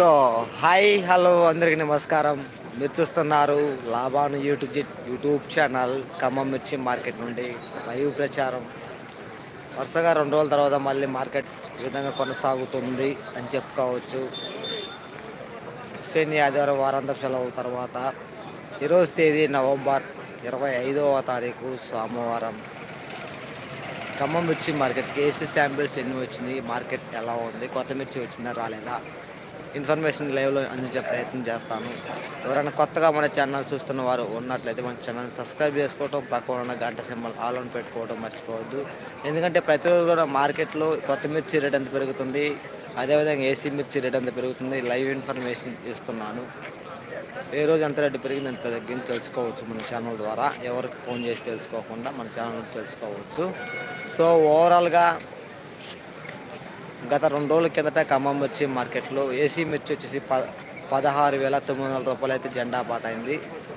So hi hello అందరికీ నమస్కారం. మీరు చూస్తున్నారు లాభాను యూట్యూబ్ యూట్యూబ్ ఛానల్ ఖమ్మం మిర్చి మార్కెట్ నుండి లైవ్ ప్రచారం. వరుసగా రెండు రోజుల తర్వాత మళ్ళీ మార్కెట్ ఈ విధంగా కొనసాగుతుంది అని చెప్పుకోవచ్చు. శని ఆదివారం వారాంతం సెలవు తర్వాత ఈరోజు తేదీ నవంబర్ ఇరవై ఐదవ తారీఖు సోమవారం. ఖమ్మం మిర్చి మార్కెట్కి ఏసీ శాంపిల్స్ ఎన్ని వచ్చింది మార్కెట్ ఎలా ఉంది కొత్త మిర్చి వచ్చిందా రాలేదా ఇన్ఫర్మేషన్ లైవ్లో అందించే ప్రయత్నం చేస్తాను. ఎవరైనా కొత్తగా మన ఛానల్ చూస్తున్న వారు ఉన్నట్లయితే మన ఛానల్ సబ్స్క్రైబ్ చేసుకోవడం పక్కన ఉన్న గంట సింబల్ ఆల్ అని పెట్టుకోవడం మర్చిపోవద్దు. ఎందుకంటే ప్రతిరోజు కూడా మార్కెట్లో కొత్త మిర్చి రేట్ ఎంత పెరుగుతుంది అదేవిధంగా ఏసీ మిర్చి రేట్ ఎంత పెరుగుతుంది లైవ్ ఇన్ఫర్మేషన్ ఇస్తున్నాను. ఏ రోజు ఎంత రేటు పెరిగింది ఎంత తగ్గింది తెలుసుకోవచ్చు మన ఛానల్ ద్వారా. ఎవరికి ఫోన్ చేసి తెలుసుకోకుండా మన ఛానల్ తెలుసుకోవచ్చు. సో ఓవరాల్గా గత రెండు రోజుల కిందట ఖమ్మం మిర్చి మార్కెట్లో ఏసీ మిర్చి వచ్చేసి ప పదహారు వేల తొమ్మిది వందల రూపాయలు అయితే జెండా పాట అయింది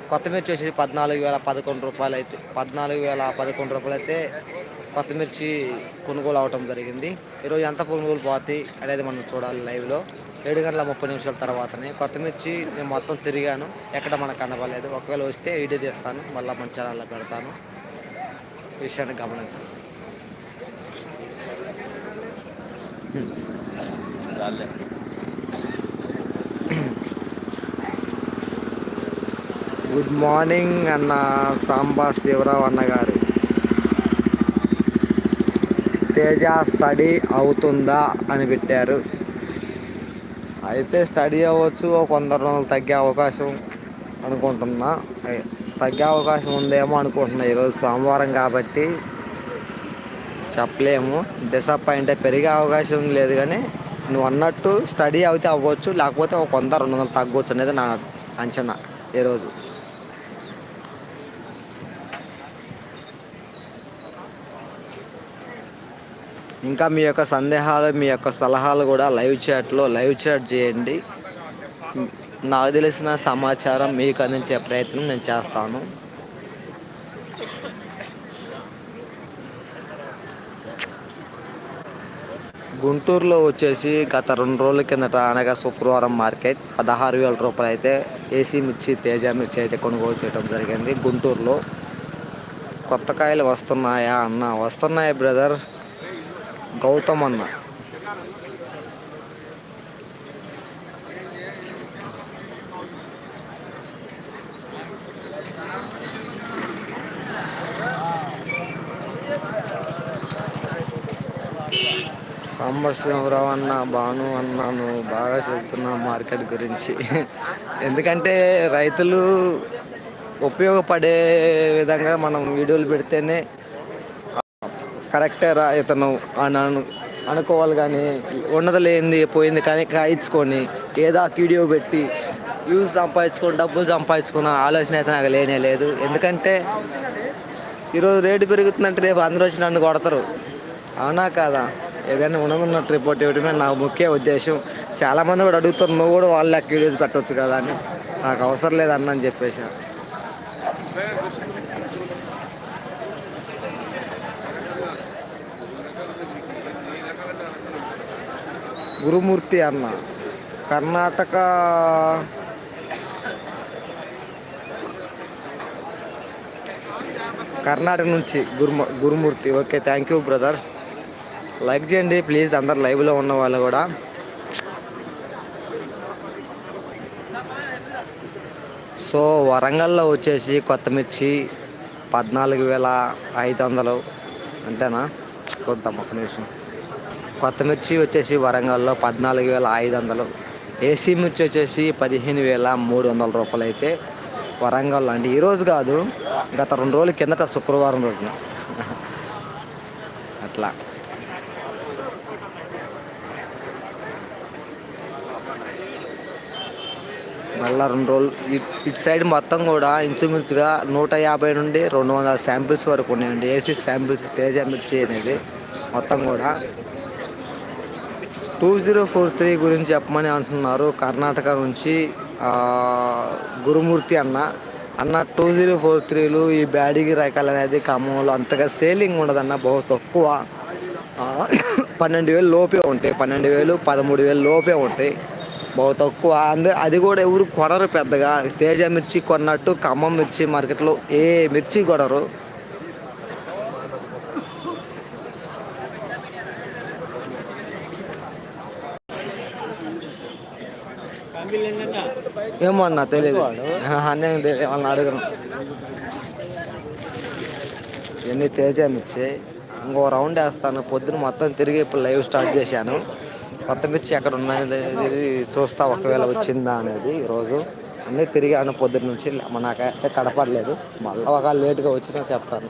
కొత్త మిర్చి వచ్చేసి పద్నాలుగు వేల పదకొండు రూపాయలు అయితే పద్నాలుగు వేల పదకొండు రూపాయలు అయితే కొత్త మిర్చి కొనుగోలు అవటం జరిగింది. ఈరోజు ఎంత కొనుగోలు పోతాయి అనేది మనం చూడాలి లైవ్లో. ఏడు గంటల ముప్పై నిమిషాల తర్వాతనే కొత్త మిర్చి నేను మొత్తం తిరిగాను. ఎక్కడ మనకు కనబడలేదు. ఒకవేళ వస్తే వీడియో తీస్తాను. మళ్ళీ మన ఛానల్లో పెడతాను. విషయాన్ని గమనించాలి గుడ్ మార్నింగ్ అన్న సాంబా శివరావు అన్నగారు. తేజ స్టడీ అవుతుందా అని పెట్టారు. అయితే స్టడీ అవ్వచ్చు కొందరు రోజులు తగ్గే అవకాశం అనుకుంటున్నా. తగ్గే అవకాశం ఉందేమో అనుకుంటున్నా ఈరోజు సోమవారం కాబట్టి. చెప్పలేము. డిసప్పాయింట్ పెరిగే అవకాశం లేదు కానీ నువ్వు అన్నట్టు స్టడీ అయితే అవ్వచ్చు లేకపోతే ఒక వంద రెండు వందలు తగ్గవచ్చు అనేది నా అంచనా ఈరోజు ఇంకా మీ యొక్క సందేహాలు మీ యొక్క సలహాలు కూడా లైవ్ చాట్లో లైవ్ చాట్ చేయండి. నాకు తెలిసిన సమాచారం మీకు అందించే ప్రయత్నం నేను చేస్తాను. గుంటూరులో వచ్చేసి గత రెండు రోజుల కిందట అనగా శుక్రవారం మార్కెట్ పదహారు వేల రూపాయలు అయితే ఏసీ మిర్చి తేజ మిర్చి అయితే కొనుగోలు చేయడం జరిగింది. గుంటూరులో కొత్త కాయలు వస్తున్నాయా అన్న వస్తున్నాయి బ్రదర్? గౌతమ్ అన్న. సాంబశివరావు అన్న బాను అన్నాను బాగా చెబుతున్నా మార్కెట్ గురించి. ఎందుకంటే రైతులు ఉపయోగపడే విధంగా మనం వీడియోలు పెడితేనే కరెక్టే రా ఇతను అని అను అనుకోవాలి కానీ ఉన్నది లేనిది పోయింది కానీ కాయించుకొని ఏదో వీడియో పెట్టి యూజ్ సంపాదించుకొని డబ్బులు సంపాదించుకున్న ఆలోచన అయితే నాకు లేనే లేదు. ఎందుకంటే ఈరోజు రేటు పెరుగుతుందంటే రేపు అందరూ వచ్చి నన్ను కొడతారు. అవునా కాదా? ఏదైనా ఉన్నదన్నట్టు రిపోర్ట్ ఇవ్వడమే నా ముఖ్య ఉద్దేశం. చాలామంది కూడా అడుగుతారు నువ్వు కూడా వాళ్ళ వీడియోస్ పెట్టవచ్చు కదా అని. నాకు అవసరం లేదన్న అని చెప్పేసి. గురుమూర్తి అన్న. కర్ణాటక కర్ణాటక నుంచి Guruma Gurumurthy. Okay thank you brother like చేయండి ప్లీజ్ అందరు లైవ్లో ఉన్న వాళ్ళు కూడా. సో వరంగల్లో వచ్చేసి కొత్తమిర్చి పద్నాలుగు వేల ఐదు వందలు. అంతేనా? చూద్దాం ఒక నిమిషం. కొత్తమిర్చి వచ్చేసి వరంగల్లో పద్నాలుగు వేల ఐదు వందలు. ఏసీ మిర్చి వచ్చేసి పదిహేను వేల మూడు వందల రూపాయలు అయితే వరంగల్ అండి. ఈరోజు కాదు గత రెండు రోజుల కిందట శుక్రవారం రోజున. అట్లా. మళ్ళీ రెండు రోజులు. ఇటు సైడ్ మొత్తం కూడా ఇంచుమించుగా నూట యాభై నుండి రెండు వందల శాంపిల్స్ వరకు ఉన్నాయండి. ఏసీ శాంపిల్స్ తేజ మిర్చి అనేది మొత్తం కూడా. టూ జీరో ఫోర్ త్రీ గురించి చెప్పమని అంటున్నారు. కర్ణాటక నుంచి గురుమూర్తి అన్న. అన్న టూ జీరో ఫోర్ త్రీలు ఈ బ్యాడిగి రకాలు అనేది ఖమ్మంలో అంతగా సేలింగ్ ఉండదన్న బహు తక్కువ. పన్నెండు వేలు లోపే ఉంటాయి. పన్నెండు వేలు పదమూడు వేలు లోపే ఉంటాయి. బహు తక్కువ. అందు అది కూడా ఎవరు కొనరు పెద్దగా. తేజ మిర్చి కొన్నట్టు ఖమ్మం మిర్చి మార్కెట్లో ఏ మిర్చి కొనరు. ఏమో అన్న తెలీదు. అన్న వాళ్ళని అడగను తేజ మిర్చి. ఇంకో రౌండ్ వేస్తాను. పొద్దున మొత్తం తిరిగి ఇప్పుడు లైవ్ స్టార్ట్ చేశాను. కొత్త మిర్చి ఎక్కడ ఉన్నాయనేది చూస్తా ఒకవేళ వచ్చిందా అనేది ఈరోజు. అన్నీ తిరిగాను పొద్దున్న నుంచి నాకైతే కడపడలేదు మళ్ళీ ఒక లేట్గా వచ్చినా చెప్తాను.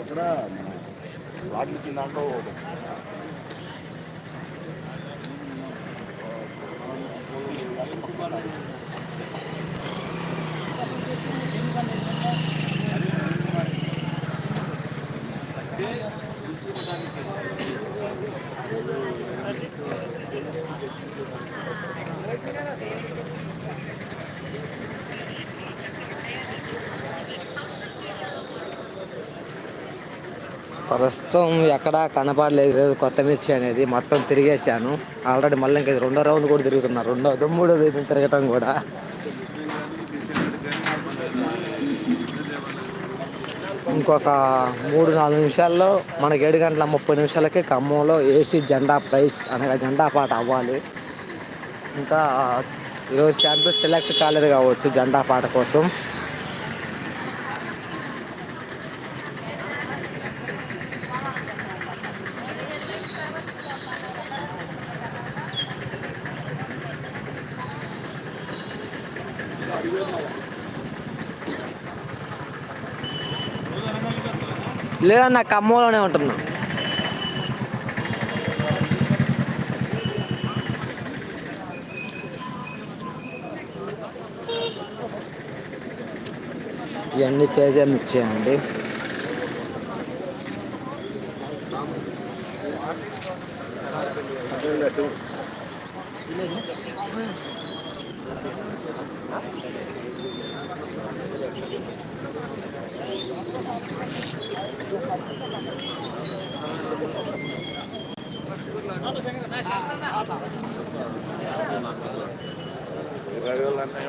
ఎక్కడ వాటి నుంచి దాంట్లో ప్రస్తుతం ఎక్కడా కనపడలేదు లేదు కొత్త మిర్చి అనేది మొత్తం తిరిగేసాను ఆల్రెడీ మళ్ళీ ఇంకా ఇది రెండో రౌండ్ కూడా తిరుగుతున్నా రెండో మూడోది తిరగటం కూడా. ఇంకొక మూడు నాలుగు నిమిషాల్లో మనకి ఏడు గంటల ముప్పై నిమిషాలకి ఖమ్మంలో ఏసీ జెండా ప్రైస్ అనగా జెండా పాట అవ్వాలి. ఇంకా ఈరోజు శాంపిల్ సెలెక్ట్ కాలేదు కావచ్చు జెండా పాట కోసం. లేదన్న ఖమ్మంలోనే ఉంటున్నాను ఇవన్నీ తేజ మిర్చి అండి ఇరవై వేలు అన్నాయి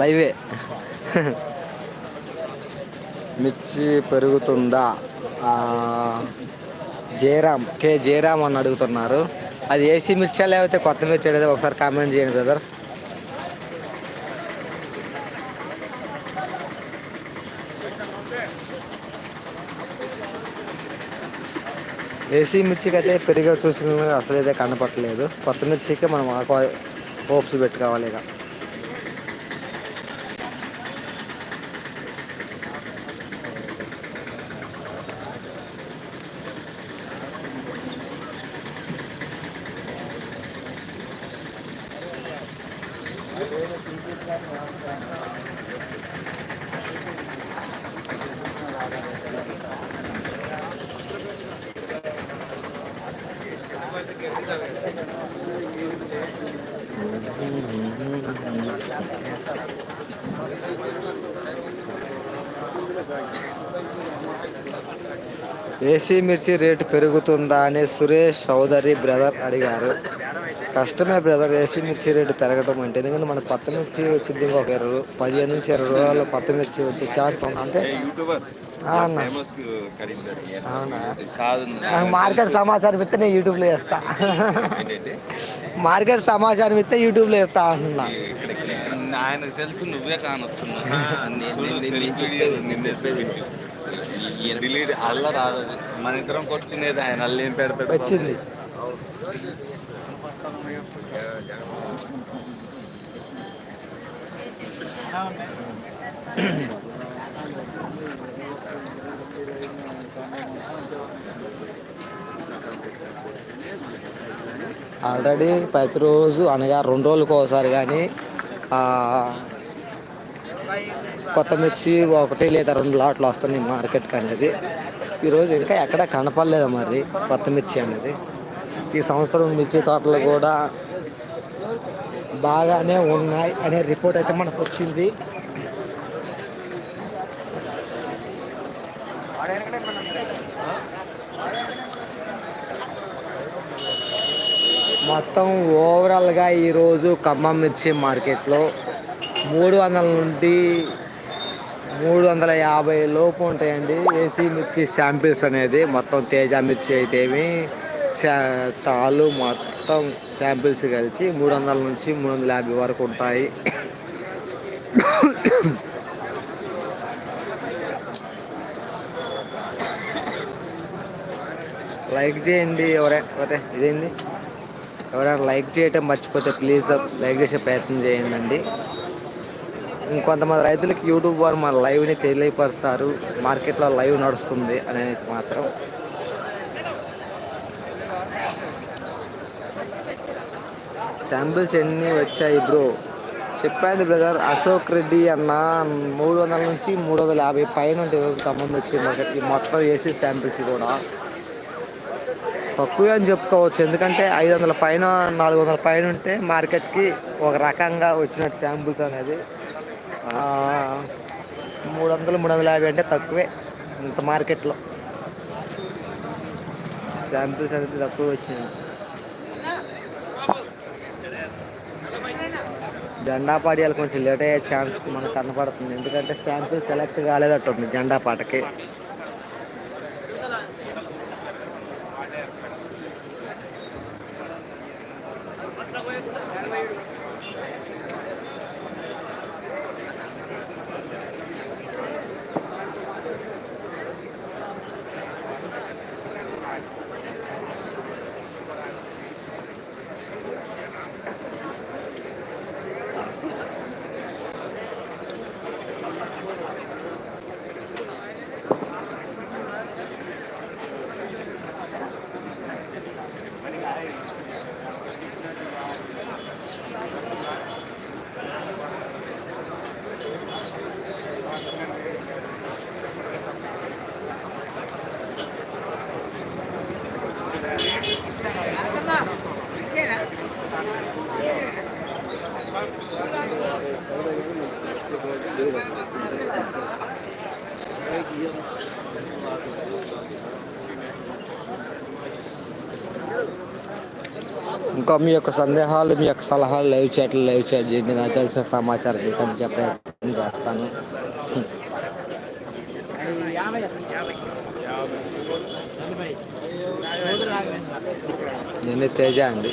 లైవే. మిర్చి పెరుగుతుందా? జయరామ్ కే జయరామ్ అని అడుగుతున్నారు. అది ఏసీ మిర్చా లేకపోతే కొత్త మిర్చి అనేది ఒకసారి కామెంట్ చేయండి బ్రదర్ ఏసీ మిర్చికి అయితే పెరిగే చూసిన అసలు అయితే కనపట్టలేదు కొత్త మిర్చికి మనం హోప్స్ పెట్టుకోవాలి ఇక. ఏసీ మిర్చి రేటు పెరుగుతుందా అని సురేష్ చౌదరి బ్రదర్ అడిగారు. కష్టమే బ్రదర్ ఏసీ మిర్చి రేటు పెరగడం అంటే. ఎందుకంటే మనకు కొత్త మిర్చి వచ్చింది ఒక ఇరవై పదిహేను నుంచి ఇరవై రోజుల్లో కొత్త మిర్చి వచ్చే ఛాన్స్ అంటే మార్కెట్ సమాచారం ఇస్తే నేను యూట్యూబ్లో వేస్తా మార్కెట్ సమాచారం ఇస్తే యూట్యూబ్లో వేస్తా అంటున్నా. ఆయనకు తెలుసు నువ్వే కానొస్తున్నా. నేను చెప్పేది డిలీట్ అల్ల రాదు. మన ఇద్దరం కొట్టుకునేది ఆయన అల్ల ఏం పెడతాడు వచ్చింది. ఆల్రెడీ ప్రతిరోజు అనగా రెండు రోజులకు ఒకసారి కానీ కొత్త మిర్చి ఒకటి లేదా రెండు లాట్లు వస్తున్నాయి మార్కెట్కి అనేది. ఈరోజు ఇంకా ఎక్కడ కనపడలేదు మరి కొత్త మిర్చి అనేది. ఈ సంవత్సరం మిర్చి తోటలు కూడా బాగానే ఉన్నాయి అనే రిపోర్ట్ అయితే మనకు వచ్చింది. మొత్తం ఓవరాల్గా ఈరోజు ఖమ్మం మిర్చి మార్కెట్లో మూడు వందల నుండి మూడు వందల యాభై లోపు ఉంటాయండి. ఏసీ మిర్చి శాంపిల్స్ అనేది మొత్తం తేజ మిర్చి అయితేమి శా- తాలు మొత్తం శాంపిల్స్ కలిసి మూడు వందల నుంచి మూడు వందల యాభై వరకు ఉంటాయి. లైక్ చేయండి ఎవరైనా ఎవరే ఇదేంది? ఎవరైనా లైక్ చేయటం మర్చిపోతే ప్లీజ్ లైక్ చేసే ప్రయత్నం చేయండి. ఇంకొంతమంది రైతులకి యూట్యూబ్ వారు మన లైవ్ని తెలియపరుస్తారు. మార్కెట్లో లైవ్ నడుస్తుంది అనేది మాత్రం. శాంపిల్స్ ఎన్ని వచ్చాయి బ్రో? చెప్పండి బ్రదర్. అశోక్ రెడ్డి అన్న మూడు వందల నుంచి మూడు వందల యాభై పైన ఉంటే వచ్చి ఈ మొత్తం ఏసీ శాంపిల్స్ కూడా. తక్కువే అని చెప్పుకోవచ్చు. ఎందుకంటే ఐదు వందల పైన నాలుగు వందల పైన ఉంటే మార్కెట్కి ఒక రకంగా వచ్చినట్టు శాంపుల్స్ అనేది. మూడు వందలు మూడు వందల యాభై అంటే తక్కువే ఇంత మార్కెట్లో. శాంపుల్స్ అనేది తక్కువ వచ్చినాయి. జెండా పాడియాలు కొంచెం లేట్ అయ్యే ఛాన్స్ మనకు కనపడుతుంది. ఎందుకంటే శాంపుల్ సెలెక్ట్ కాలేదట్టుంది జెండా పాటకి. ఇంకా మీ యొక్క సందేహాలు మీ యొక్క సలహాలు లైవ్ చాట్లు లైవ్ చాట్ చేయండి నాకు తెలిసిన సమాచారం మీకు అని చెప్పే ప్రయత్నం చేస్తాను నేను తేజ అండి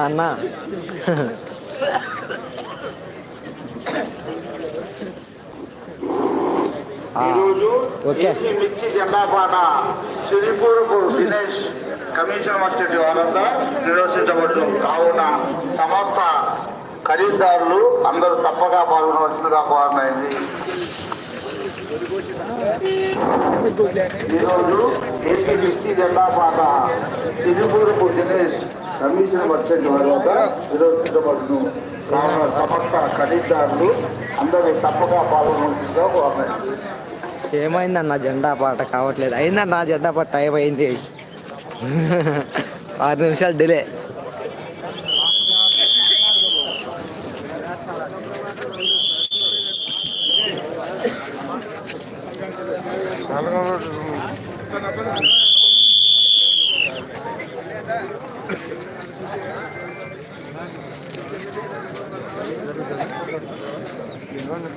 అన్నా. ఆ, ఓకే. మిర్చి జెండాపాట సిరిపూరుకు దినేష్ కమిషన్ వచ్చేటి వారంతా నిర్వహించబడును కావున సమస్త ఖరీదారులు అందరూ తప్పగా పాల్గొనవలసిందిగా కోరమైంది ఈరోజు ఏపీ మిర్చి జెండాపాట సిరిపూరుకు దినేష్. శ్రమించిన వచ్చేటి తర్వాత నిరోధించబడును కావున సమస్త ఖరీదారులు అందరూ తప్పక పాల్గొనవలసిందిగా కోరినారు ఏమైందన్న జెండా పాట కావట్లేదు. అయిందన్న జెండా పాట టైం అయింది. ఆరు నిమిషాలు డిలే. Gracias.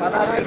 పదహారు